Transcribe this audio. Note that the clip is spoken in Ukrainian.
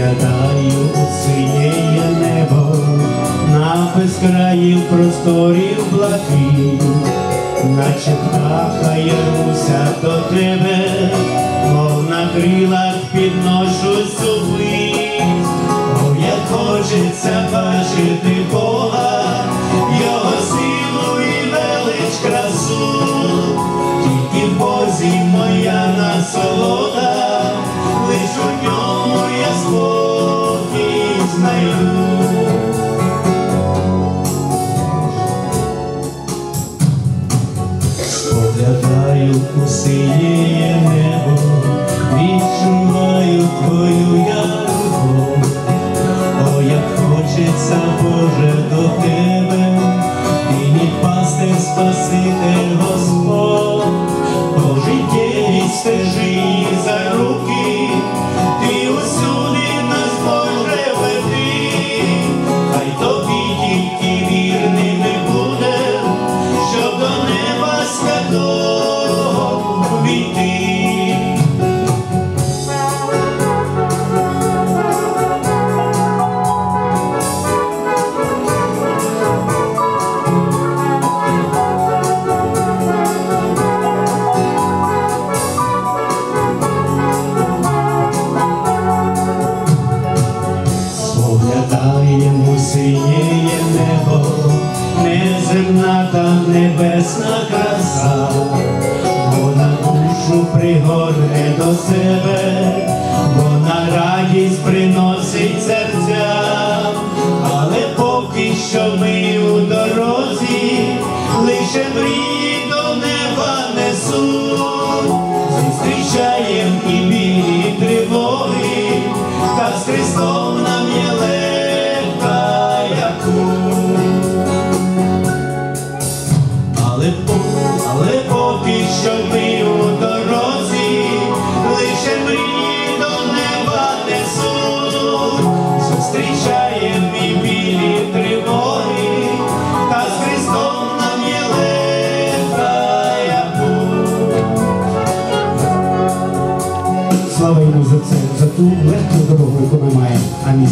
Згадаю синє небо на безкраїм просторів блакить, наче птаха я руся до тебе, мов на крилах підношу суви, О, як хочеться бачити. Поглядаю у синє небо, відчуваю твою я. О, як хочеться, Боже, до тебе, небесна краса, вона душу пригорне до себе, вона радість приносить серця, але поки що ми Слава йому за це, за ту легку дорогу, яку ми маємо. Амінь.